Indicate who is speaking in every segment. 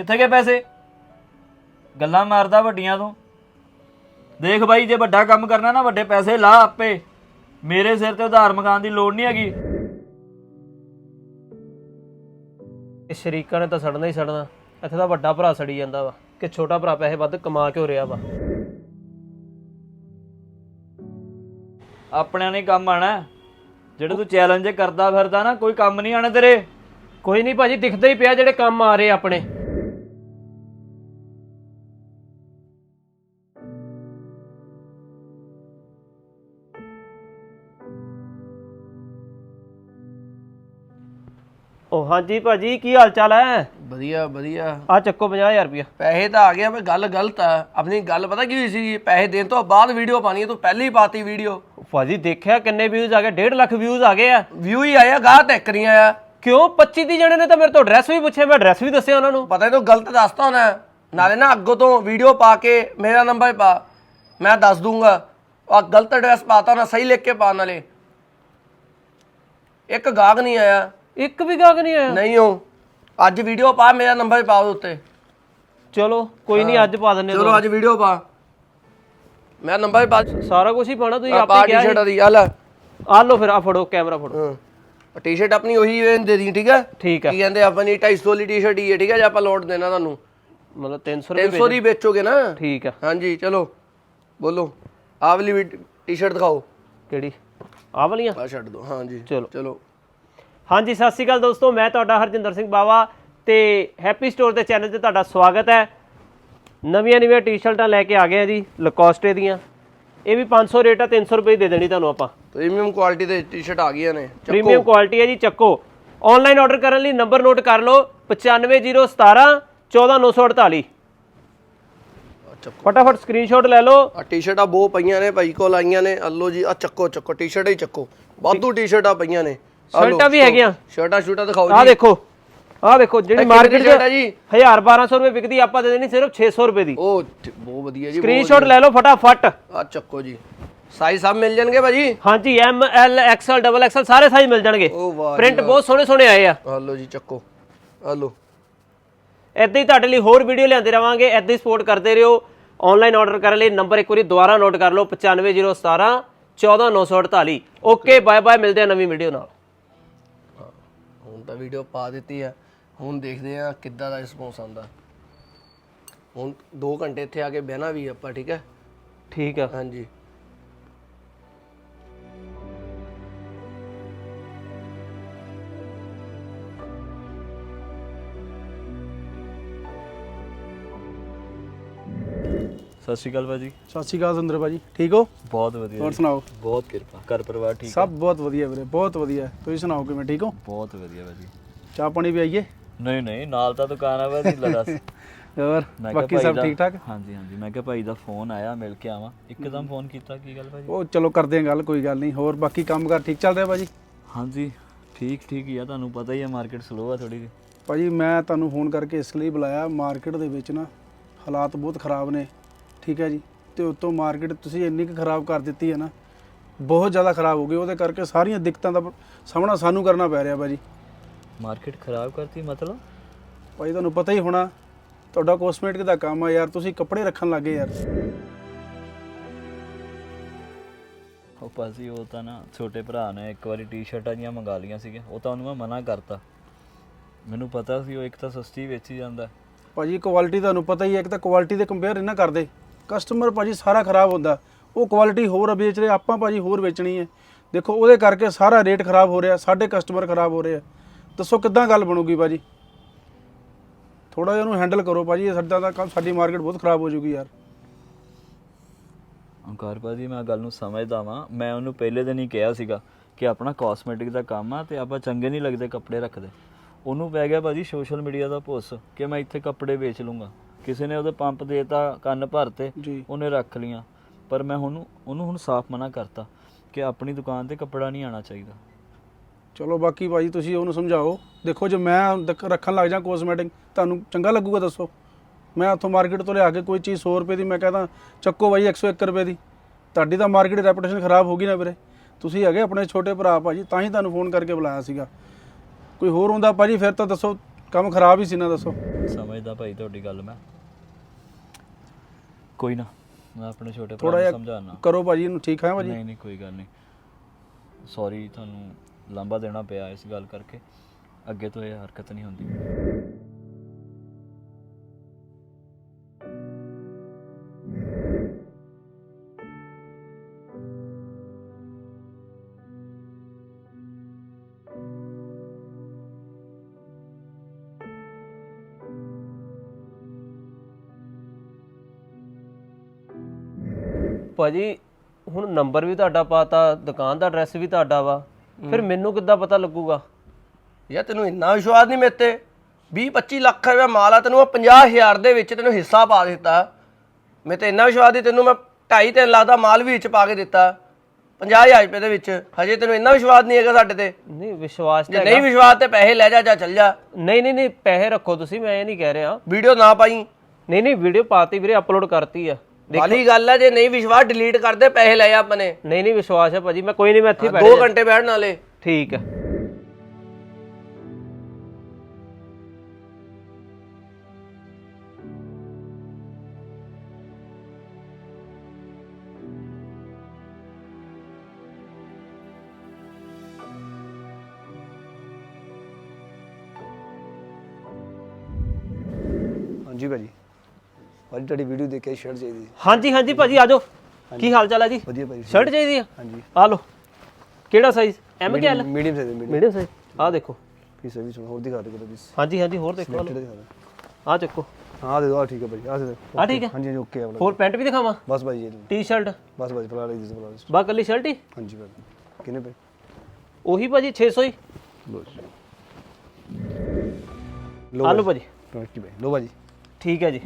Speaker 1: ਕਿੱਥੇ ਗਏ ਪੈਸੇ? ਗੱਲਾਂ ਮਾਰਦਾ ਵੱਡੀਆਂ ਤੋਂ। ਦੇਖ ਬਾਈ ਜੇ ਵੱਡਾ ਕੰਮ ਕਰਨਾ ਨਾ ਵੱਡੇ ਪੈਸੇ ਲਾ ਆਪੇ। ਮੇਰੇ ਸਿਰ ਤੇ ਉਧਾਰ ਮਕਾਨ ਦੀ ਲੋੜ ਨਹੀਂ ਹੈਗੀ।
Speaker 2: ਇਹ ਸ਼ਰੀਕਾਂ ਨੇ ਤਾਂ ਸੜਨਾ ਹੀ ਸੜਨਾ। ਇੱਥੇ ਤਾਂ ਵੱਡਾ ਭਰਾ ਸੜੀ ਜਾਂਦਾ ਵਾ ਕਿ ਛੋਟਾ ਭਰਾ ਪੈਸੇ ਵੱਧ ਕਮਾ ਕਿਉਂ ਰਿਹਾ ਵਾ।
Speaker 1: ਆਪਣਿਆਂ ਨੇ ਕੰਮ ਆਣਾ। ਹੈ। ਜਿਹੜੇ ਤੂੰ ਚੈਲੰਜ ਕਰਦਾ ਫਿਰਦਾ ਨਾ ਕੋਈ ਕੰਮ ਨਹੀਂ ਆਣਾ ਤੇਰੇ।
Speaker 2: ਕੋਈ ਨਹੀਂ ਭਾਜੀ ਦਿਖਦਾ ਹੀ ਪਿਆ ਜਿਹੜੇ ਕੰਮ ਆ ਰਹੇ ਆਪਣੇ। ਉਹ ਹਾਂਜੀ ਭਾਜੀ ਕੀ ਹਾਲ ਚਾਲ ਹੈ
Speaker 3: ਵਧੀਆ ਵਧੀਆ।
Speaker 2: ਆ ਚੱਕੋ 50000 ਰੁਪਇਆ।
Speaker 3: ਪੈਸੇ ਤਾਂ ਆ ਗਿਆ ਪਰ ਗੱਲ ਗਲਤ ਆ। ਆਪਣੀ ਗੱਲ ਪਤਾ ਕੀ ਹੋਈ ਸੀ? ਪੈਸੇ ਦੇਣ ਤੋਂ ਬਾਅਦ ਵੀਡੀਓ ਪਾਣੀ ਹੈ ਤੂੰ ਪਹਿਲੀ ਪਾਤੀ ਵੀਡੀਓ।
Speaker 2: ਭਾਜੀ ਦੇਖਿਆ ਕਿੰਨੇ ਵਿਊਜ਼ ਆ ਗਏ 1.5 ਲੱਖ ਵਿਊਜ਼ ਆ ਗਏ ਆ।
Speaker 3: ਵਿਊ ਹੀ ਆਇਆ ਗਾਹ ਟੈਕਰੀਆਂ ਆ।
Speaker 2: ਕਿਉਂ? 25 ਦੀ ਜਣੇ ਨੇ ਤਾਂ ਮੇਰੇ ਤੋਂ ਐਡਰੈਸ ਵੀ ਪੁੱਛਿਆ ਮੈਂ ਐਡਰੈਸ ਵੀ ਦੱਸਿਆ ਉਹਨਾਂ ਨੂੰ।
Speaker 3: ਪਤਾ ਨਹੀਂ ਤੂੰ ਗਲਤ ਦੱਸਤਾ ਹੋਣਾ। ਨਾਲੇ ਨਾ ਅੱਗੋਂ ਤੋਂ ਵੀਡੀਓ ਪਾ ਕੇ ਮੇਰਾ ਨੰਬਰ ਪਾ। ਮੈਂ ਦੱਸ ਦੂੰਗਾ। ਆ ਗਲਤ ਐਡਰੈਸ ਪਾਤਾ ਨਾ ਸਹੀ ਲਿਖ ਕੇ ਪਾ ਨਾਲੇ ਇੱਕ ਗਾਹਕ ਨਹੀਂ ਆਇਆ।
Speaker 2: ਇੱਕ ਵੀ ਗਾਹਕ ਨਹੀਂ ਆਇਆ।
Speaker 3: ਨਹੀਂ ਹੋ ਅੱਜ ਵੀਡੀਓ ਪਾ ਮੇਰਾ ਨੰਬਰ ਪਾ ਉਹਦੇ ਉੱਤੇ।
Speaker 2: ਚਲੋ ਕੋਈ ਨਹੀਂ ਅੱਜ ਪਾ ਦਿੰਨੇ
Speaker 3: ਚਲੋ ਅੱਜ ਵੀਡੀਓ ਪਾ। ਮੇਰਾ ਨੰਬਰ ਪਾ
Speaker 2: ਸਾਰਾ ਕੁਝ ਹੀ ਪਾਣਾ ਤੁਸੀਂ
Speaker 3: ਆ
Speaker 2: ਆਪੇ ਕਿਹਾ
Speaker 3: ਟੀ-ਸ਼ਰਟ ਦੀ ਆ ਲੈ।
Speaker 2: ਆ ਲਓ ਫਿਰ ਆ ਫੜੋ ਕੈਮਰਾ ਫੜੋ।
Speaker 3: ਹਾਂ। ਟੀ-ਸ਼ਰਟ ਆਪਣੀ ਉਹੀ ਦੇ ਦੀ ਠੀਕ ਹੈ
Speaker 2: ਠੀਕ ਆ।
Speaker 3: ਕੀ ਕਹਿੰਦੇ ਆਪਣੀ 250 ਵਾਲੀ ਟੀ-ਸ਼ਰਟ ਹੀ ਹੈ ਠੀਕ ਹੈ ਜੇ ਆਪਾਂ ਲੋਡ ਦੇਣਾ ਤੁਹਾਨੂੰ।
Speaker 2: ਮਤਲਬ 300 ਰੁਪਏ
Speaker 3: 300 ਦੀ ਵੇਚੋਗੇ ਨਾ?
Speaker 2: ਠੀਕ ਆ।
Speaker 3: ਹਾਂਜੀ ਚਲੋ। ਬੋਲੋ। ਆਹ ਵਾਲੀ ਟੀ-ਸ਼ਰਟ ਦਿਖਾਓ।
Speaker 2: ਕਿਹੜੀ? ਆ ਵਾਲੀਆਂ?
Speaker 3: ਆ ਛੱਡ ਦਿਓ ਹਾਂਜੀ।
Speaker 2: ਚਲੋ।
Speaker 3: ਚਲੋ।
Speaker 2: ਹਾਂਜੀ ਸਤਿ ਸ਼੍ਰੀ ਅਕਾਲ ਦੋਸਤੋ ਮੈਂ ਤੁਹਾਡਾ ਹਰਜਿੰਦਰ ਸਿੰਘ ਬਾਵਾ ਤੇ ਹੈਪੀ ਸਟੋਰ ਦੇ ਚੈਨਲ ਤੇ ਤੁਹਾਡਾ ਸਵਾਗਤ ਹੈ। ਨਵੀਆਂ ਨਵੀਆਂ ਟੀ-ਸ਼ਰਟਾਂ ਲੈ ਕੇ ਆ ਗਏ ਆ ਜੀ ਲਕੋਸਟੇ ਦੀਆਂ। ਇਹ ਵੀ 500 ਰੇਟ ਆ 300 ਰੁਪਏ ਦੀ ਦੇਣੀ ਤੁਹਾਨੂੰ ਆਪਾਂ।
Speaker 3: ਪ੍ਰੀਮੀਅਮ ਕੁਆਲਿਟੀ ਦੇ ਟੀ-ਸ਼ਰਟ ਆ ਗਈਆਂ ਨੇ
Speaker 2: ਪ੍ਰੀਮੀਅਮ ਕੁਆਲਿਟੀ ਹੈ ਜੀ ਚੱਕੋ। ਆਨਲਾਈਨ ਆਰਡਰ ਕਰਨ ਲਈ ਨੰਬਰ ਨੋਟ ਕਰ ਲਓ 95017 14948
Speaker 3: ਚੱਕੋ।
Speaker 2: ਫਟਾਫਟ ਸਕਰੀਨਸ਼ਾਟ ਲੈ ਲਓ।
Speaker 3: ਆ ਟੀ-ਸ਼ਰਟਾਂ ਬਹੁਤ ਪਈਆਂ ਨੇ ਭਾਈ ਕੋਲ ਆਈਆਂ ਨੇ। ਅੱਲੋ ਜੀ ਆ ਚੱਕੋ ਚੱਕੋ ਟੀ-ਸ਼ਰਟ ਹੀ ਚੱਕੋ। ਵਾਧੂ ਟੀ-ਸ਼ਰਟਾਂ ਪਈਆਂ ਨੇ।
Speaker 2: ਸ਼ਰਟਾਂ ਵੀ ਹੈਗੀਆਂ।
Speaker 3: ਸ਼ਰਟਾਂ ਸ਼ੂਟਾਂ ਦਿਖਾਓ
Speaker 2: ਆਹ
Speaker 3: ਜੀ।
Speaker 2: ਦੇਖੋ ਆਹ ਦੇਖੋ ਜਿਹੜੀ ਮਾਰਕੀਟ
Speaker 3: ਹੈ
Speaker 2: 'ਚ
Speaker 3: ਜੀ?
Speaker 2: 1000 1200 ਰੁਪਏ ਵਿਕਦੀ ਆਪਾਂ ਦੇ ਦੇਣੀ ਸਿਰਫ 600 ਰੁਪਏ ਦੀ।
Speaker 3: ਉਹ ਬਹੁਤ ਵਧੀਆ ਜੀ
Speaker 2: ਸਕਰੀਨਸ਼ਾਟ ਲੈ ਲਓ ਫਟਾਫਟ।
Speaker 3: ਆ ਚੱਕੋ ਜੀ। ਸਾਈਜ਼ ਸਭ ਮਿਲ ਜਾਣਗੇ ਭਾਜੀ?
Speaker 2: ਹਾਂਜੀ M L XL double XL ਸਾਰੇ ਸਾਈਜ਼ ਮਿਲ ਜਾਣਗੇ। ਪ੍ਰਿੰਟ ਬਹੁਤ ਸੋਹਣੇ ਸੋਹਣੇ ਆਏ ਆ।
Speaker 3: ਆ ਲਓ ਜੀ ਚੱਕੋ। ਆ ਲਓ।
Speaker 2: ਐਦਾਂ ਹੀ ਤੁਹਾਡੇ ਲਈ ਹੋਰ ਵੀਡੀਓ ਲਿਆਂਦੇ ਰਵਾਂਗੇ ਐਦਾਂ ਹੀ ਸਪੋਰਟ ਕਰਦੇ ਰਹੋ। ਆਨਲਾਈਨ ਆਰਡਰ ਕਰਨ ਲਈ ਨੰਬਰ ਇੱਕ ਵਾਰੀ ਦੁਬਾਰਾ ਨੋਟ ਕਰ ਲਓ 95017 14948 ਓਕੇ ਬਾਏ ਬਾਏ ਮਿਲਦੇ ਆ ਨਵੀਂ ਵੀਡੀਓ ਨਾਲ।
Speaker 3: ਤਾਂ ਵੀਡੀਓ ਪਾ ਦਿੱਤੀ ਆ। ਹੁਣ ਦੇਖਦੇ ਆ ਕਿੱਦਾਂ ਦਾ ਰਿਸਪੌਂਸ ਆਉਂਦਾ। ਹੁਣ 2 ਘੰਟੇ ਇੱਥੇ ਆ ਕੇ ਬਹਿਣਾ ਵੀ ਆਪਾਂ ਠੀਕ ਹੈ?
Speaker 2: ਠੀਕ ਆ।
Speaker 3: ਹਾਂਜੀ।
Speaker 1: ਸਤਿ ਸ਼੍ਰੀ ਅਕਾਲ ਭਾਜੀ।
Speaker 4: ਸਤਿ ਸ਼੍ਰੀ ਅਕਾਲ ਸੁੰਦਰ ਭਾਜੀ ਠੀਕ ਹੋ?
Speaker 1: ਬਹੁਤ ਵਧੀਆ
Speaker 4: ਹੋਰ। ਸੁਣਾਓ?
Speaker 1: ਬਹੁਤ ਕਿਰਪਾ ਘਰ ਪਰਿਵਾਰ ਠੀਕ
Speaker 4: ਸਭ ਬਹੁਤ ਵਧੀਆ ਵੀਰੇ ਬਹੁਤ ਵਧੀਆ। ਤੁਸੀਂ ਸੁਣਾਓ ਕਿਵੇਂ ਠੀਕ ਹੋ?
Speaker 1: ਬਹੁਤ ਵਧੀਆ ਭਾਜੀ।
Speaker 4: ਚਾਹ ਪਾਣੀ ਵੀ ਆਈਏ
Speaker 1: ਨਹੀਂ ਨਹੀਂ ਨਾਲ ਤਾਂ ਦੁਕਾਨ ਆ ਭਾਜੀ ਲੈ ਦੱਸ।
Speaker 4: ਹੋਰ ਬਾਕੀ ਸਭ ਠੀਕ ਠਾਕ?
Speaker 1: ਹਾਂਜੀ ਹਾਂਜੀ ਮੈਂ ਕਿਹਾ ਭਾਈ ਦਾ ਫੋਨ ਆਇਆ ਮਿਲ ਕੇ ਆਵਾਂ। ਇੱਕਦਮ ਫੋਨ ਕੀਤਾ ਕੀ ਗੱਲ ਭਾਜੀ?
Speaker 4: ਉਹ ਚਲੋ ਕਰਦੇ ਆਂ ਗੱਲ ਕੋਈ ਗੱਲ ਨਹੀਂ। ਹੋਰ ਬਾਕੀ ਕੰਮਕਾਰ ਠੀਕ ਚੱਲ ਰਿਹਾ ਭਾਜੀ?
Speaker 1: ਹਾਂਜੀ ਠੀਕ ਠੀਕ ਹੀ ਆ ਤੁਹਾਨੂੰ ਪਤਾ ਹੀ ਆ ਮਾਰਕੀਟ ਸਲੋ ਆ ਥੋੜੀ ਜਿਹੀ।
Speaker 4: ਭਾਜੀ ਮੈਂ ਤੁਹਾਨੂੰ ਫੋਨ ਕਰਕੇ ਇਸ ਲਈ ਬੁਲਾਇਆ ਮਾਰਕੀਟ ਦੇ ਵਿੱਚ ਨਾ ਹਾਲਾਤ ਬਹੁਤ ਖਰਾਬ ਨੇ। ਠੀਕ ਹੈ ਜੀ। ਤੇ ਉਤੋਂ ਮਾਰਕੀਟ ਤੁਸੀਂ ਇੰਨੀ ਕੁ ਖਰਾਬ ਕਰ ਦਿੱਤੀ ਹੈ ਨਾ ਬਹੁਤ ਜ਼ਿਆਦਾ ਖਰਾਬ ਹੋ ਗਈ ਉਹਦੇ ਕਰਕੇ ਸਾਰੀਆਂ ਦਿੱਕਤਾਂ ਦਾ ਸਾਹਮਣਾ ਸਾਨੂੰ ਕਰਨਾ ਪੈ ਰਿਹਾ ਭਾਜੀ।
Speaker 1: ਮਾਰਕੀਟ ਖਰਾਬ ਕਰਤੀ ਮਤਲਬ?
Speaker 4: ਭਾਜੀ ਤੁਹਾਨੂੰ ਪਤਾ ਹੀ ਹੋਣਾ ਤੁਹਾਡਾ ਕੋਸਮੈਟਿਕ ਦਾ ਕੰਮ ਆ ਯਾਰ ਤੁਸੀਂ ਕੱਪੜੇ ਰੱਖਣ ਲੱਗੇ ਯਾਰ।
Speaker 1: ਉਹ ਭਾਜੀ ਉਹ ਤਾਂ ਨਾ ਛੋਟੇ ਭਰਾ ਨੇ ਇੱਕ ਵਾਰੀ ਟੀ-ਸ਼ਰਟਾਂ ਜੀਆਂ ਮੰਗਾ ਲੀਆਂ ਸੀਗੀਆਂ ਉਹ ਤਾਂ ਉਹਨੂੰ ਮੈਂ ਮਨਾ ਕਰਤਾ। ਮੈਨੂੰ ਪਤਾ ਸੀ ਉਹ ਇੱਕ ਤਾਂ ਸਸਤੀ ਵੇਚੀ ਜਾਂਦਾ।
Speaker 4: ਭਾਜੀ ਕੁਆਲਿਟੀ ਤੁਹਾਨੂੰ ਪਤਾ ਹੀ ਹੈ ਇੱਕ ਤਾਂ ਕੁਆਲਿਟੀ ਦੇ ਕੰਪੇਅਰ ਇਹਨਾਂ ਕਰਦੇ। ਕਸਟਮਰ ਭਾਜੀ ਸਾਰਾ ਖਰਾਬ ਹੁੰਦਾ। ਉਹ ਕੁਆਲਿਟੀ ਹੋਰ ਵੇਚ ਰਹੇ, ਆਪਾਂ ਭਾਜੀ ਹੋਰ ਵੇਚਣੀ ਹੈ। ਦੇਖੋ, ਉਹਦੇ ਕਰਕੇ ਸਾਰਾ ਰੇਟ ਖਰਾਬ ਹੋ ਰਿਹਾ, ਸਾਡੇ ਕਸਟਮਰ ਖਰਾਬ ਹੋ ਰਹੇ ਆ। ਦੱਸੋ ਕਿੱਦਾਂ ਗੱਲ ਬਣੂਗੀ ਭਾਜੀ? ਥੋੜਾ ਜਿਹਾ ਉਹਨੂੰ ਹੈਂਡਲ ਕਰੋ ਭਾਜੀ, ਇਹ ਸਾਡਾ ਤਾਂ ਕੰਮ ਸਾਡੀ ਮਾਰਕੀਟ ਬਹੁਤ ਖਰਾਬ ਹੋ ਜੂਗੀ ਯਾਰ।
Speaker 1: ਓਂਕਾਰ ਭਾਜੀ, ਮੈਂ ਗੱਲ ਨੂੰ ਸਮਝਦਾ ਵਾਂ। ਮੈਂ ਉਹਨੂੰ ਪਹਿਲੇ ਦਿਨ ਹੀ ਕਿਹਾ ਸੀਗਾ ਕਿ ਆਪਣਾ ਕਾਸਮੈਟਿਕ ਦਾ ਕੰਮ ਆ ਤੇ ਆਪਾਂ ਚੰਗੇ ਨਹੀਂ ਲੱਗਦੇ ਕੱਪੜੇ ਰੱਖਦੇ। ਉਹਨੂੰ ਪੈ ਗਿਆ ਭਾਜੀ ਸੋਸ਼ਲ ਮੀਡੀਆ ਦਾ ਭੁੱਸ ਕਿ ਮੈਂ ਇੱਥੇ ਕੱਪੜੇ ਵੇਚ ਲੂੰਗਾ। ਕਿਸੇ ਨੇ ਉਹਦੇ ਪੰਪ ਦੇਤਾ ਕੰਨ ਭਰਤੇ
Speaker 4: ਜੀ।
Speaker 1: ਉਹਨੇ ਰੱਖ ਲੀਆਂ ਪਰ ਮੈਂ ਉਹਨੂੰ ਉਹਨੂੰ ਹੁਣ ਸਾਫ਼ ਮਨਾ ਕਰਤਾ ਕਿ ਆਪਣੀ ਦੁਕਾਨ ਤੇ ਕੱਪੜਾ ਨਹੀਂ ਆਣਾ ਚਾਹੀਦਾ।
Speaker 4: ਚਲੋ ਬਾਕੀ ਭਾਜੀ ਤੁਸੀਂ ਉਹਨੂੰ ਸਮਝਾਓ। ਦੇਖੋ ਜੇ ਮੈਂ ਦਕ- ਰੱਖਣ ਲੱਗ ਜਾ ਕੋਸਮੈਟਿਕ ਤੁਹਾਨੂੰ ਚੰਗਾ ਲੱਗੂਗਾ ਦੱਸੋ। ਮੈਂ ਉੱਥੋਂ ਮਾਰਕੀਟ ਤੋਂ ਲਿਆ ਕੇ ਕੋਈ ਚੀਜ਼ 100 ਰੁਪਏ ਦੀ ਮੈਂ ਕਹਦਾ ਚੱਕੋ ਭਾਈ 101 ਰੁਪਏ ਦੀ। ਤੁਹਾਡੀ ਤਾਂ ਮਾਰਕੀਟ ਰੈਪੂਟੇਸ਼ਨ ਖਰਾਬ ਹੋ ਗਈ ਨਾ ਵੀਰੇ। ਤੁਸੀਂ ਹੈਗੇ ਆਪਣੇ ਛੋਟੇ ਭਰਾ ਭਾਜੀ ਤਾਂ ਹੀ ਤੁਹਾਨੂੰ ਫੋਨ ਕਰਕੇ ਬੁਲਾਇਆ ਸੀਗਾ। ਕੋਈ ਹੋਰ ਹੁੰਦਾ ਭਾਜੀ ਫਿਰ ਤਾਂ ਦੱਸੋ ਕੰਮ ਖਰਾਬ ਹੀ ਸੀ ਨਾ ਦੱਸੋ।
Speaker 1: ਸਮਝਦਾ ਭਾਈ ਤੁਹਾਡੀ ਗੱਲ ਮੈਂ। ਕੋਈ ਨਾ। ਮੈਂ ਆਪਣੇ ਛੋਟੇ
Speaker 4: ਥੋੜਾ
Speaker 1: ਭਰਾ ਨੂੰ
Speaker 4: ਜਿਹਾ
Speaker 1: ਸਮਝਾਉਣਾ
Speaker 4: ਕਰੋ ਭਾਜੀ ਇਹਨੂੰ ਠੀਕ ਹੈ ਭਾਜੀ?
Speaker 1: ਨਹੀਂ ਨਹੀਂ ਕੋਈ ਗੱਲ ਨਹੀਂ। ਸੌਰੀ ਤੁਹਾਨੂੰ ਲਾਂਭਾ ਦੇਣਾ ਪਿਆ ਇਸ ਗੱਲ ਕਰਕੇ। ਅੱਗੇ ਤੋਂ ਇਹ ਹਰਕਤ ਨਹੀਂ ਹੁੰਦੀ।
Speaker 2: ਭਾਜੀ ਹੁਣ ਨੰਬਰ ਵੀ ਤੁਹਾਡਾ ਪਾਤਾ ਦੁਕਾਨ ਦਾ ਐਡਰੈਸ ਵੀ ਤੁਹਾਡਾ ਵਾ। ਫਿਰ ਮੈਨੂੰ ਕਿੱਦਾਂ ਪਤਾ ਲੱਗੂਗਾ?
Speaker 3: ਯਾ ਤੈਨੂੰ ਇੰਨਾ ਵਿਸ਼ਵਾਸ ਨਹੀਂ ਮੇਰੇ ਤੇ? 20 25 ਲੱਖ ਰੁਪਏ ਮਾਲ ਆ ਤੈਨੂੰ 50000 ਦੇ ਵਿੱਚ ਤੈਨੂੰ ਹਿੱਸਾ ਪਾ ਦਿੱਤਾ। ਮੈਂ ਤੇ ਇੰਨਾ ਵਿਸ਼ਵਾਸ ਦੀ ਤੈਨੂੰ ਮੈਂ 2.5 3 ਲੱਖ ਦਾ ਮਾਲ ਵੀ ਵਿੱਚ ਪਾ ਕੇ ਦਿੱਤਾ। 50000 ਰੁਪਏ ਦੇ ਵਿੱਚ। ਹਜੇ ਤੈਨੂੰ ਇੰਨਾ ਵਿਸ਼ਵਾਸ ਨਹੀਂ ਹੈਗਾ ਸਾਡੇ ਤੇ।
Speaker 2: ਨਹੀਂ ਵਿਸ਼ਵਾਸ
Speaker 3: ਜੇ
Speaker 2: ਤਾਂ
Speaker 3: ਨਹੀਂ ਵਿਸ਼ਵਾਸ ਤੇ ਪੈਸੇ ਲੈ ਜਾ ਜਾਂ ਚੱਲ ਜਾ।
Speaker 2: ਨਹੀਂ ਨਹੀਂ ਨਹੀਂ ਪੈਸੇ ਰੱਖੋ ਤੁਸੀਂ ਮੈਂ ਇਹ ਨਹੀਂ ਕਹਿ ਰਿਹਾ।
Speaker 3: ਵੀਡੀਓ ਨਾ ਪਾਈ।
Speaker 2: ਨਹੀਂ ਨਹੀਂ ਵੀਡੀਓ ਪਾਤੀ ਵੀਰੇ ਅਪਲੋਡ ਕਰਤੀ ਆ।
Speaker 3: ਵਾਲੀ ਗੱਲ ਹੈ ਜੇ ਨਹੀਂ ਵਿਸ਼ਵਾਸ ਡਿਲੀਟ ਕਰਦੇ ਪੈਸੇ ਲੈ ਜਾ ਆਪਣੇ।
Speaker 2: ਨਹੀਂ ਨਹੀਂ ਵਿਸ਼ਵਾਸ ਹੈ ਭਾਜੀ ਮੈਂ ਕੋਈ ਨਹੀਂ ਮੈਂ ਇੱਥੇ ਹੀ ਬੈਠ
Speaker 3: 2 ਘੰਟੇ ਬੈਠਣ ਵਾਲੇ।
Speaker 2: ਠੀਕ ਹੈ।
Speaker 5: ਹਾਂਜੀ ਭਾਜੀ। ਭਾਜੀ ਤੁਹਾਡੀ ਵੀਡੀਓ ਦੇਖ ਕੇ ਸ਼ਰਟ ਚਾਹੀਦੀ ਸੀ
Speaker 2: ਹਾਂਜੀ ਹਾਂਜੀ ਭਾਜੀ ਆ ਜਾਓ। ਕੀ ਹਾਲ ਚਾਲ ਹੈ ਜੀ?
Speaker 5: ਵਧੀਆ ਭਾਜੀ
Speaker 2: ਸ਼ਰਟ ਚਾਹੀਦੀ ਆ?
Speaker 5: ਹਾਂਜੀ।
Speaker 2: ਆ ਲਓ। ਕਿਹੜਾ ਸਾਈਜ਼ ਐਮ ਕੇ L
Speaker 5: medium size medium.
Speaker 2: Medium size ਆ ਦੇਖੋ।
Speaker 5: ਪੀਸ ਵੀ ਸੁਣ ਹੋਰ ਦਿਖਾ ਦਿਓ ਕਰੋ ਪੀਸ
Speaker 2: ਹਾਂਜੀ ਹਾਂਜੀ ਹੋਰ ਦੇਖੋ ਲਓ।
Speaker 5: ਦਿਖਾ
Speaker 2: ਆ ਚੱਕੋ।
Speaker 5: ਹਾਂ ਦੇ ਦੋ ਆਹ ਠੀਕ ਹੈ ਭਾਜੀ ਆ ਦੇ ਦਿਓ।
Speaker 2: ਆ ਠੀਕ ਹੈ
Speaker 5: ਹਾਂਜੀ ਹਾਂਜੀ ਓਕੇ ਆ ਵਾਲਾ
Speaker 2: ਹੋਰ ਪੈਂਟ ਵੀ ਦਿਖਾਵਾਂ?
Speaker 5: ਬਸ ਭਾਜੀ ਇਹ ਲਓ।
Speaker 2: ਟੀ-ਸ਼ਰਟ
Speaker 5: ਬਸ ਭਾਜੀ ਫਲਾ ਲਈ ਜੀ ਫਲਾ ਲਈ
Speaker 2: ਬਾ ਕੱਲੀ ਸ਼ਰਟ ਹੀ?
Speaker 5: ਹਾਂਜੀ ਭਾਜੀ। ਕਿੰਨੇ ਪਏ?
Speaker 2: ਉਹੀ ਭਾਜੀ 600 ਹੀ।
Speaker 5: ਲੋ ਜੀ।
Speaker 2: ਆ ਲਓ ਭਾਜੀ।
Speaker 5: 20 ਭਾਈ ਲੋ ਭਾਜੀ।
Speaker 2: ਠੀਕ ਹੈ ਜੀ।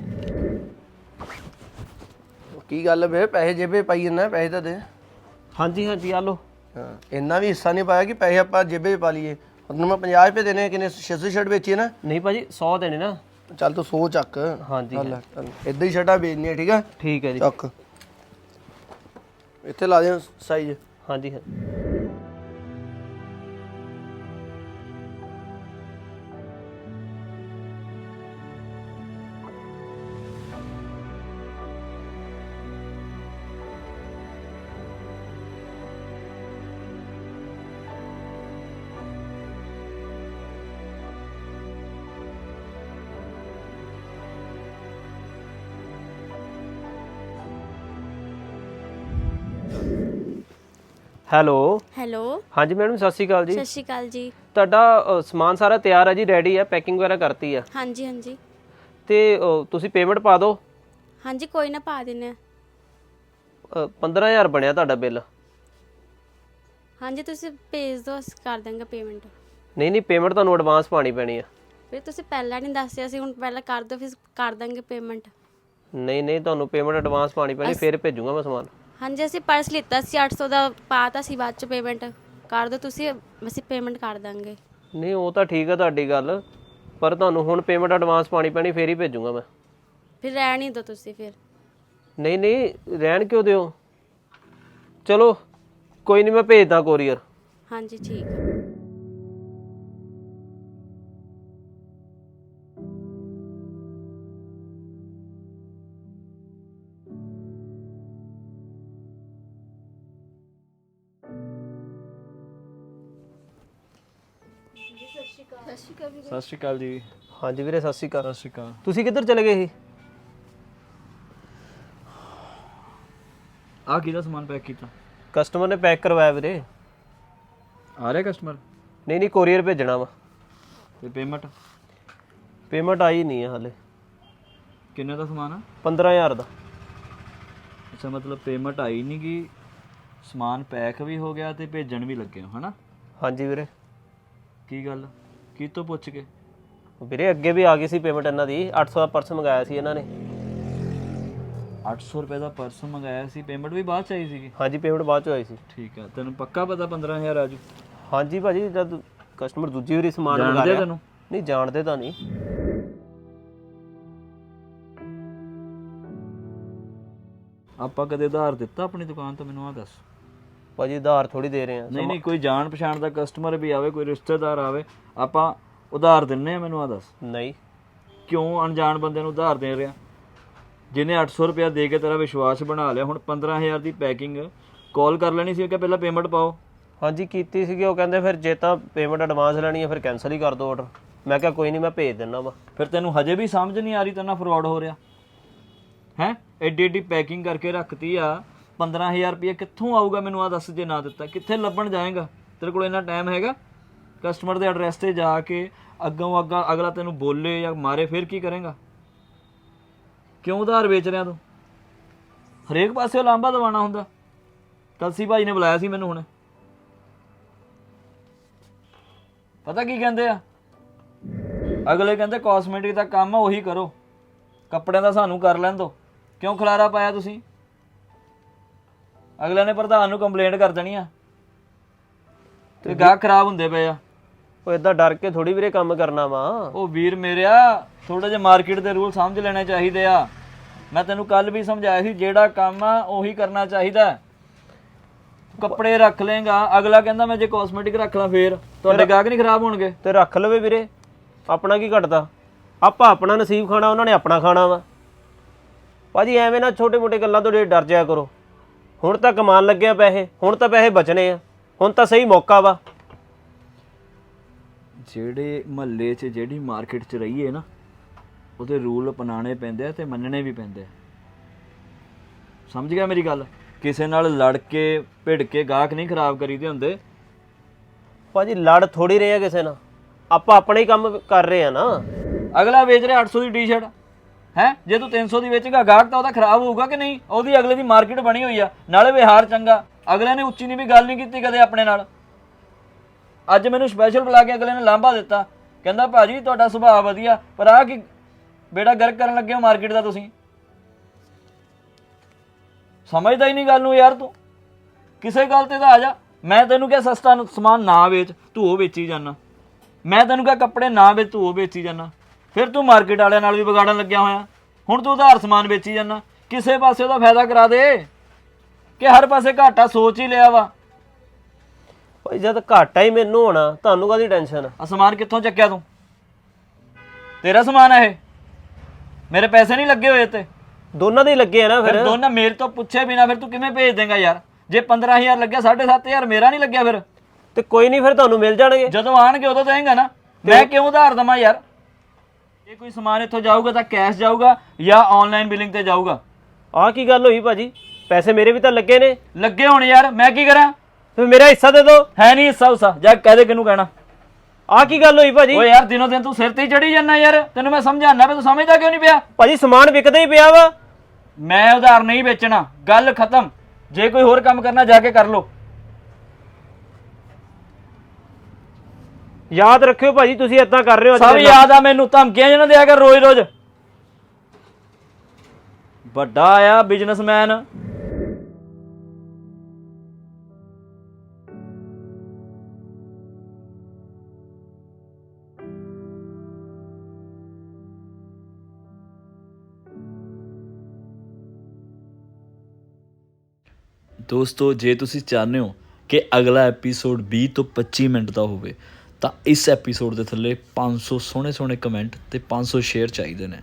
Speaker 3: ਕੀ ਗੱਲ ਵੇ ਪੈਸੇ ਜੇਬੇ ਪਾਈ ਜੰਨਾ ਪੈਸੇ ਤਾਂ ਦੇ।
Speaker 2: ਹਾਂਜੀ ਹਾਂਜੀ ਆ ਲਓ।
Speaker 3: ਹਾਂ ਇੰਨਾ ਵੀ ਹਿੱਸਾ ਨਹੀਂ ਪਾਇਆ ਕਿ ਪੈਸੇ ਆਪਾਂ ਜੇਬੇ 'ਚ ਪਾ ਲਈਏ। ਉਹਨੂੰ ਮੈਂ 50 ਰੁਪਏ ਦੇਣੇ ਕਿਨੇ 600 ਸ਼ਰਟ ਵੇਚੀ ਨਾ।
Speaker 2: ਨਹੀਂ ਭਾਜੀ 100 ਦੇਣੇ ਨਾ।
Speaker 3: ਚੱਲ ਤੂੰ 100 ਚੱਕ।
Speaker 2: ਹਾਂਜੀ।
Speaker 3: ਚੱਲ ਇਦਾਂ ਹੀ ਸ਼ਰਟਾਂ ਵੇਚਣੀਆਂ ਠੀਕ ਆ?
Speaker 2: ਠੀਕ ਹੈ ਜੀ।
Speaker 3: ਚੱਕ। ਇੱਥੇ ਲਾ ਦੇ ਸਾਈਜ਼।
Speaker 2: ਹਾਂਜੀ ਹਾਂ। ਹੈਲੋ।
Speaker 6: ਹੈਲੋ।
Speaker 2: ਹਾਂਜੀ ਮੈਡਮ ਸਤਿ ਸ਼੍ਰੀ ਅਕਾਲ ਜੀ।
Speaker 6: ਸਤਿ ਸ਼੍ਰੀ ਅਕਾਲ ਜੀ।
Speaker 2: ਤੁਹਾਡਾ ਅ, ਸਮਾਨ ਸਾਰਾ ਤਿਆਰ ਹੈ ਜੀ ਰੈਡੀ ਹੈ ਪੈਕਿੰਗ ਵਗੈਰਾ ਕਰਤੀ ਆ
Speaker 6: ਹਾਂਜੀ ਹਾਂਜੀ।
Speaker 2: ਤੇ ਅ, ਤੁਸੀਂ ਪੇਮੈਂਟ ਪਾ ਦਿਓ।
Speaker 6: ਹਾਂਜੀ ਕੋਈ ਨਾ ਪਾ ਦਿੰਨੇ ਆ
Speaker 2: ਅ, 15000 ਬਣਿਆ ਤੁਹਾਡਾ ਬਿੱਲ।
Speaker 6: ਹਾਂਜੀ ਤੁਸੀਂ ਭੇਜ ਦਿਓ ਅਸੀਂ ਕਰ ਦਾਂਗੇ ਪੇਮੈਂਟ
Speaker 2: ਨਹੀਂ ਨਹੀਂ ਪੇਮੈਂਟ ਤੁਹਾਨੂੰ ਐਡਵਾਂਸ ਪਾਣੀ ਪੈਣੀ ਆ
Speaker 6: ਫਿਰ ਤੁਸੀਂ ਪਹਿਲਾਂ ਨਹੀਂ ਦੱਸਿਆ ਸੀ ਹੁਣ ਪਹਿਲਾਂ ਕਰ ਦਿਓ ਫਿਰ ਕਰ ਦਾਂਗੇ ਪੇਮੈਂਟ
Speaker 2: ਨਹੀਂ ਨਹੀਂ ਤੁਹਾਨੂੰ ਪੇਮੈਂਟ ਐਡਵਾਂਸ ਪਾਣੀ ਪੈਣੀ ਫਿਰ ਭੇਜੂਗਾ ਮੈਂ ਸਮਾਨ।
Speaker 6: ਹਾਂਜੀ ਅਸੀਂ ਪਰਸ ਲਿੱਤਾ ਸੀ 800 ਦਾ ਪਾਤਾ ਸੀ ਬਾਅਦ ਚ ਪੇਮੈਂਟ ਕਰ ਦਿਓ ਤੁਸੀਂ ਅਸੀਂ ਪੇਮੈਂਟ ਕਰ ਦਾਂਗੇ।
Speaker 2: ਨਹੀਂ ਉਹ ਤਾਂ ਠੀਕ ਆ ਤੁਹਾਡੀ ਗੱਲ ਪਰ ਤੁਹਾਨੂੰ ਹੁਣ ਪੇਮੈਂਟ ਐਡਵਾਂਸ ਪਾਣੀ ਪੈਣੀ ਫੇਰ ਹੀ ਭੇਜੂਗਾ ਮੈਂ।
Speaker 6: ਫਿਰ ਰਹਿਣ ਹੀ ਦਿਓ ਤੁਸੀਂ ਫਿਰ।
Speaker 2: ਨਹੀਂ ਨਹੀਂ ਰਹਿਣ ਕਿਉਂ ਦਿਓ? ਚਲੋ ਕੋਈ ਨਹੀਂ ਮੈਂ ਭੇਜਦਾ ਕੋਰੀਅਰ
Speaker 6: ਹਾਂਜੀ ਠੀਕ ਆ।
Speaker 1: ਸਤਿ ਸ਼੍ਰੀ ਅਕਾਲ ਜੀ।
Speaker 2: ਹਾਂਜੀ ਵੀਰੇ ਸਤਿ ਸ਼੍ਰੀ ਅਕਾਲ।
Speaker 1: ਸਤਿ ਸ਼੍ਰੀ ਅਕਾਲ।
Speaker 2: ਤੁਸੀਂ ਕਿੱਧਰ ਚਲੇ ਗਏ ਸੀ?
Speaker 1: ਆ ਕਿਹਦਾ ਸਮਾਨ ਪੈਕ ਕੀਤਾ?
Speaker 2: ਕਸਟਮਰ ਨੇ ਪੈਕ ਕਰਵਾਇਆ ਵੀਰੇ।
Speaker 1: ਆ ਰਿਹਾ ਕਸਟਮਰ
Speaker 2: ਨਹੀਂ ਨਹੀਂ ਕੋਰੀਅਰ ਭੇਜਣਾ ਵਾ।
Speaker 1: ਤੇ ਪੇਮੈਂਟ
Speaker 2: ਪੇਮੈਂਟ ਆਈ ਨਹੀਂ ਹੈ ਹਾਲੇ।
Speaker 1: ਕਿੰਨੇ ਦਾ ਸਮਾਨ ਆ?
Speaker 2: 15000 ਦਾ।
Speaker 1: ਅੱਛਾ ਮਤਲਬ ਪੇਮੈਂਟ ਆਈ ਨਹੀਂ ਕਿ ਸਮਾਨ ਪੈਕ ਵੀ ਹੋ ਗਿਆ ਤੇ ਭੇਜਣ ਵੀ ਲੱਗੇ ਹੋ ਹਨਾ?
Speaker 2: ਹਾਂਜੀ ਵੀਰੇ।
Speaker 1: ਕੀ ਗੱਲ? ਕੀ ਤੋਂ ਪੁੱਛ ਕੇ?
Speaker 2: ਵੀਰੇ ਅੱਗੇ ਵੀ ਆ ਗਈ ਸੀ ਪੇਮੈਂਟ ਇਹਨਾਂ ਦੀ। 800 ਦਾ ਪਰਸ ਮੰਗਾਇਆ ਸੀ ਇਹਨਾਂ ਨੇ।
Speaker 1: 800 ਰੁਪਏ ਦਾ ਪਰਸ ਮੰਗਾਇਆ ਸੀ। ਪੇਮੈਂਟ ਵੀ ਬਾਅਦ ਚ ਆਈ ਸੀਗੀ?
Speaker 2: ਹਾਂਜੀ ਪੇਮੈਂਟ ਬਾਅਦ ਚ ਆਈ ਸੀ।
Speaker 1: ਠੀਕ ਆ। ਤੈਨੂੰ ਪੱਕਾ ਪਤਾ 15000 ਆਜੂ
Speaker 2: ਹਾਂਜੀ ਭਾਜੀ ਜਦ ਕਸਟਮਰ ਦੂਜੀ ਵਾਰੀ ਸਮਾਨ ਮੰਗਾ
Speaker 1: ਜਾਣਦੇ
Speaker 2: ਰਿਹਾ।
Speaker 1: ਤੈਨੂੰ?
Speaker 2: ਨਹੀਂ ਜਾਣਦੇ ਤਾਂ ਨਹੀਂ।
Speaker 1: ਆਪਾਂ ਕਦੇ ਉਧਾਰ ਦਿੱਤਾ ਆਪਣੀ ਦੁਕਾਨ ਤੋਂ? ਮੈਨੂੰ ਆ ਦੱਸ।
Speaker 2: ਭਾਜੀ ਉਧਾਰ ਥੋੜੀ ਦੇ ਰਹੇ ਆ
Speaker 1: ਨਹੀਂ ਨਹੀਂ ਕੋਈ ਜਾਣ ਪਛਾਣ ਦਾ ਕਸਟਮਰ ਵੀ ਆਵੇ ਕੋਈ ਰਿਸ਼ਤੇਦਾਰ ਆਵੇ ਆਪਾਂ ਉਧਾਰ ਦਿੰਨੇ ਆ ਮੈਨੂੰ ਆ ਦੱਸ।
Speaker 2: ਨਹੀਂ।
Speaker 1: ਕਿਉਂ ਅਣਜਾਣ ਬੰਦੇ ਨੂੰ ਉਧਾਰ ਦੇ ਰਿਹਾ ਜਿਹਨੇ 800 ਰੁਪਇਆ ਦੇ ਕੇ ਤੇਰਾ ਵਿਸ਼ਵਾਸ ਬਣਾ ਲਿਆ ਹੁਣ 15000 ਦੀ ਪੈਕਿੰਗ ਕਾਲ ਕਰ ਲੈਣੀ ਸੀ ਕਿ ਪਹਿਲਾਂ ਪੇਮੈਂਟ ਪਾਓ।
Speaker 2: ਹਾਂਜੀ ਕੀਤੀ ਸੀਗੀ ਉਹ ਕਹਿੰਦੇ ਫਿਰ ਜੇ ਤਾਂ ਪੇਮੈਂਟ ਐਡਵਾਂਸ ਲੈਣੀ ਹੈ ਫਿਰ ਕੈਨਸਲ ਹੀ ਕਰ ਦਿਓ ਆਰਡਰ ਮੈਂ ਕਿਹਾ ਕੋਈ ਨਹੀਂ ਮੈਂ ਭੇਜ ਦਿੰਦਾ ਵਾ।
Speaker 1: ਫਿਰ ਤੈਨੂੰ ਹਜੇ ਵੀ ਸਮਝ ਨਹੀਂ ਆ ਰਹੀ ਤੇਰੇ ਨਾਲ ਫਰਾਡ ਹੋ ਰਿਹਾ। ਹੈ? ਐਡੀ ਐਡੀ ਪੈਕਿੰਗ ਕਰਕੇ ਰੱਖਤੀ ਆ। 15000 ਰੁਪਏ ਕਿੱਥੋਂ ਆਊਗਾ ਮੈਨੂੰ ਆ ਦੱਸ ਜੇ ਨਾ ਦਿੱਤਾ। ਕਿੱਥੇ ਲੱਭਣ ਜਾਏਗਾ? ਤੇਰੇ ਕੋਲ ਇੰਨਾ ਟਾਈਮ ਹੈਗਾ? ਕਸਟਮਰ ਦੇ ਐਡਰੈਸ ਤੇ ਜਾ ਕੇ ਅੱਗੋਂ ਅੱਗਾ, ਅਗਲਾ ਤੈਨੂੰ ਬੋਲੇ ਜਾਂ ਮਾਰੇ, ਫਿਰ ਕੀ ਕਰੇਗਾ? ਕਿਉਂ ਉਧਾਰ ਵੇਚ ਰਿਹਾ ਤੂੰ? ਹਰੇਕ ਪਾਸੇ ਲਾਂਬਾ ਦਵਾਣਾ ਹੁੰਦਾ। ਕਲਸੀ ਭਾਈ ਨੇ ਬੁਲਾਇਆ ਸੀ ਮੈਨੂੰ ਹੁਣ। ਪਤਾ ਕੀ ਕਹਿੰਦੇ ਆ? ਅਗਲੇ ਕਹਿੰਦੇ ਕਾਸਮੈਟਿਕ ਦਾ ਕੰਮ ਉਹੀ ਕਰੋ। ਕੱਪੜਿਆਂ ਦਾ ਸਾਨੂੰ ਕਰ ਲੈਣ ਦੋ। ਕਿਉਂ ਖਲਾਰਾ ਪਾਇਆ ਤੁਸੀਂ? ਅਗਲੇ ਨੇ ਪ੍ਰਧਾਨ ਨੂੰ ਕੰਪਲੇਂਟ ਕਰ ਦੇਣੀ ਆ। ਤੇ ਗਾਹਕ ਖਰਾਬ ਹੁੰਦੇ ਪਏ ਆ।
Speaker 2: ਉਹ ਇਦਾਂ ਡਰ ਕੇ ਥੋੜੀ ਵੀਰੇ ਕੰਮ ਕਰਨਾ ਵਾ।
Speaker 1: ਉਹ ਵੀਰ ਮੇਰਿਆ ਥੋੜਾ ਜਿਹਾ ਮਾਰਕੀਟ ਦੇ ਰੂਲ ਸਮਝ ਲੈਣੇ ਚਾਹੀਦੇ ਆ। ਮੈਂ ਤੈਨੂੰ ਕੱਲ ਵੀ ਸਮਝਾਇਆ ਸੀ ਜਿਹੜਾ ਕੰਮ ਆ ਉਹੀ ਕਰਨਾ ਚਾਹੀਦਾ। ਕੱਪੜੇ ਰੱਖ ਲੇਗਾ ਅਗਲਾ ਕਹਿੰਦਾ ਮੈਂ ਜੇ ਕਾਸਮੈਟਿਕ ਰੱਖ ਲਾਂ ਫੇਰ ਤੁਹਾਡੇ ਗਾਹਕ ਨਹੀਂ ਖਰਾਬ ਹੋਣਗੇ।
Speaker 2: ਤੇ ਰੱਖ ਲਵੇ ਵੀਰੇ ਆਪਣਾ ਕੀ ਘਟਦਾ? ਆਪਾਂ ਆਪਣਾ ਨਸੀਬ ਖਾਣਾ ਉਹਨਾਂ ਨੇ ਆਪਣਾ ਖਾਣਾ ਵਾ। ਭਾਜੀ ਐਵੇਂ ਨਾ ਛੋਟੇ ਮੋਟੇ ਗੱਲਾਂ ਤੋਂ ਡਰ ਜਾਇਆ ਕਰੋ। ਹੁਣ ਤਾਂ ਕਮਾਨ ਲੱਗਿਆ ਪੈਸੇ ਹੁਣ ਤਾਂ ਪੈਸੇ ਬਚਣੇ ਆ ਹੁਣ ਤਾਂ ਸਹੀ ਮੌਕਾ ਵਾ।
Speaker 1: ਜਿਹੜੇ ਮਹੱਲੇ 'ਚ ਜਿਹੜੀ ਮਾਰਕੀਟ 'ਚ ਰਹੀਏ ਨਾ ਉਹਦੇ ਰੂਲ ਅਪਣਾਣੇ ਪੈਂਦੇ ਆ ਤੇ ਮੰਨਣੇ ਵੀ ਪੈਂਦੇ ਆ। ਸਮਝ ਗਿਆ ਮੇਰੀ ਗੱਲ? ਕਿਸੇ ਨਾਲ ਲੜ ਕੇ ਭਿੜ ਕੇ ਗਾਹਕ ਨਹੀਂ ਖਰਾਬ ਕਰੀਦੇ ਹੁੰਦੇ।
Speaker 2: ਭਾਜੀ ਲੜ ਥੋੜੀ ਰਹੇ ਆ ਕਿਸੇ ਨਾਲ। ਆਪਾਂ ਆਪਣਾ ਹੀ ਕੰਮ ਕਰ ਰਹੇ ਆ ਨਾ।
Speaker 1: ਅਗਲਾ ਵੇਚ ਰਿਹਾ 800 ਦੀ ਟੀ-ਸ਼ਰਟ ਹੈ? ਜੇ ਤੂੰ 300 ਦੀ ਵੇਚੇਗਾ, ਗਾਹਕ ਤਾਂ ਉਹਦਾ ਖਰਾਬ ਹੋਊਗਾ ਕਿ ਨਹੀਂ? ਉਹਦੀ ਅਗਲੇ ਦੀ ਮਾਰਕੀਟ ਬਣੀ ਹੋਈ ਆ। ਨਾਲੇ ਵਿਹਾਰ ਚੰਗਾ। ਅਗਲੇ ਨੇ ਉੱਚੀ ਨਹੀਂ ਵੀ ਗੱਲ ਨਹੀਂ ਕੀਤੀ ਕਦੇ ਆਪਣੇ ਨਾਲ। ਅੱਜ ਮੈਨੂੰ ਸਪੈਸ਼ਲ ਬੁਲਾ ਕੇ ਅਗਲੇ ਨੇ ਲਾਂਭਾ ਦਿੱਤਾ। ਕਹਿੰਦਾ, ਭਾਜੀ, ਤੁਹਾਡਾ ਸੁਭਾਅ ਵਧੀਆ। ਪਰ ਆ ਕੀ ਬੇੜਾ ਗਰਕ ਕਰਨ ਲੱਗੇ ਹੋ ਮਾਰਕੀਟ ਦਾ ਤੁਸੀਂ? ਸਮਝਦਾ ਹੀ ਨਹੀਂ ਗੱਲ ਨੂੰ ਯਾਰ ਤੂੰ। ਕਿਸੇ ਗੱਲ ਤੇ ਤਾਂ ਆ ਜਾ। ਮੈਂ ਤੈਨੂੰ ਕਿਹਾ ਸਸਤਾ ਸਮਾਨ ਨਾ ਵੇਚ, ਤੂੰ ਉਹ ਵੇਚੀ ਜਾਣਾ ਮੈਂ ਤੈਨੂੰ ਕਿਹਾ ਕੱਪੜੇ ਨਾ ਵੇਚ, ਤੂੰ ਉਹ ਵੇਚੀ ਜਾਣਾ ਫਿਰ ਤੂੰ ਮਾਰਕੀਟ ਵਾਲਿਆਂ ਨਾਲ ਵੀ ਵਿਗਾੜਨ ਲੱਗਿਆ ਹੋਇਆ। ਹੁਣ ਤੂੰ ਉਧਾਰ ਸਮਾਨ ਵੇਚੀ ਜਾਣਾ ਕਿਸੇ ਪਾਸੇ ਉਹਦਾ ਫਾਇਦਾ ਕਰਾ ਦੇ। ਕਿ ਹਰ ਪਾਸੇ ਘਾਟਾ ਸੋਚ ਹੀ ਲਿਆ ਵਾ।
Speaker 2: ਭਾਈ ਜਦ ਘਾਟਾ ਹੀ ਮੈਨੂੰ ਹੋਣਾ ਤੁਹਾਨੂੰ ਕਾਦੀ ਟੈਨਸ਼ਨ
Speaker 1: ਆ? ਸਮਾਨ ਕਿੱਥੋਂ ਚੱਕਿਆ ਤੂੰ? ਤੇਰਾ ਸਮਾਨ ਹੈ ਇਹ। ਮੇਰੇ ਪੈਸੇ ਨਹੀਂ ਲੱਗੇ ਹੋਏ ਤੇ
Speaker 2: ਦੋਨਾਂ ਦੇ ਹੀ ਲੱਗੇ ਆ ਨਾ
Speaker 1: ਫਿਰ।
Speaker 2: ਫਿਰ
Speaker 1: ਦੋਨਾਂ ਮੇਰੇ ਤੋਂ ਪੁੱਛੇ ਬਿਨਾ ਫਿਰ ਤੂੰ ਕਿਵੇਂ ਭੇਜ ਦੇਂਗਾ ਯਾਰ? ਜੇ 15000 ਲੱਗਿਆ 7500 ਮੇਰਾ ਨਹੀਂ ਲੱਗਿਆ ਫਿਰ।
Speaker 2: ਤੇ ਕੋਈ ਨਹੀਂ ਫਿਰ ਤੁਹਾਨੂੰ ਮਿਲ ਜਾਣਗੇ।
Speaker 1: ਜਦੋਂ ਆਣਗੇ ਉਦੋਂ ਦੇਂਗਾ ਨਾ। ਮੈਂ ਕਿਉਂ ਉਧਾਰ ਦਵਾਂ ਯਾਰ? ਜੇ ਕੋਈ ਸਮਾਨ ਇੱਥੋਂ ਜਾਊਗਾ ਤਾਂ ਕੈਸ਼ ਜਾਊਗਾ ਜਾਂ ਆਨਲਾਈਨ ਬਿਲਿੰਗ ਤੇ ਜਾਊਗਾ।
Speaker 2: ਆਹ ਕੀ ਗੱਲ ਹੋਈ ਭਾਜੀ? ਪੈਸੇ ਮੇਰੇ ਵੀ ਤਾਂ ਲੱਗੇ ਨੇ।
Speaker 1: ਲੱਗੇ ਹੋਣ ਯਾਰ ਮੈਂ ਕੀ ਕਰਾਂ?
Speaker 2: ਫਿਰ ਮੇਰਾ ਹਿੱਸਾ ਦੇ ਦਿਓ।
Speaker 1: ਹੈ ਨਹੀਂ ਹਿੱਸਾ ਉਸਾ ਜਾ ਕਹਿ ਦੇ ਕਿਹਨੂੰ ਕਹਿਣਾ।
Speaker 2: ਆਹ ਕੀ ਗੱਲ ਹੋਈ ਭਾਜੀ?
Speaker 1: ਓਏ ਯਾਰ ਦਿਨੋਂ ਦਿਨ ਤੂੰ ਸਿਰ ਤੇ ਹੀ ਚੜੀ ਜਾਂਦਾ ਯਾਰ ਤੈਨੂੰ ਮੈਂ ਸਮਝਾਣਾ ਪਰ ਤੂੰ ਸਮਝਦਾ ਕਿਉਂ ਨਹੀਂ ਪਿਆ?
Speaker 2: ਭਾਜੀ ਸਮਾਨ ਵਿਕਦਾ ਹੀ ਪਿਆ ਵਾ।
Speaker 1: ਮੈਂ ਉਧਾਰ ਨਹੀਂ ਵੇਚਣਾ ਗੱਲ ਖਤਮ। ਜੇ ਕੋਈ ਹੋਰ ਕੰਮ ਕਰਨਾ ਜਾ ਕੇ ਕਰ ਲੋ
Speaker 2: ਯਾਦ ਰੱਖਿਓ ਭਾਜੀ ਤੁਸੀਂ ਇਦਾਂ ਕਰ ਰਹੇ ਹੋ
Speaker 1: ਸਭ
Speaker 2: ਨਾਲ।
Speaker 1: ਯਾਦ ਆ ਮੈਨੂੰ ਧਮਕੀਆਂ ਜਿਹਨਾਂ ਦਿਆ ਕਰ ਰੋਜ਼ ਰੋਜ਼ ਵੱਡਾ ਆਇਆ ਬਿਜ਼ਨਸਮੈਨ ਦੋਸਤੋ ਜੇ ਤੁਸੀਂ ਚਾਹੁੰਦੇ ਹੋ ਕਿ ਅਗਲਾ ਐਪੀਸੋਡ 20 ਤੋਂ 25 ਮਿੰਟ ਦਾ ਹੋਵੇ ਤਾਂ ਇਸ ਐਪੀਸੋਡ ਦੇ ਥੱਲੇ 500 ਸੋਹਣੇ ਸੋਹਣੇ ਕਮੈਂਟ ਤੇ 500 ਸ਼ੇਅਰ ਚਾਹੀਦੇ ਨੇ।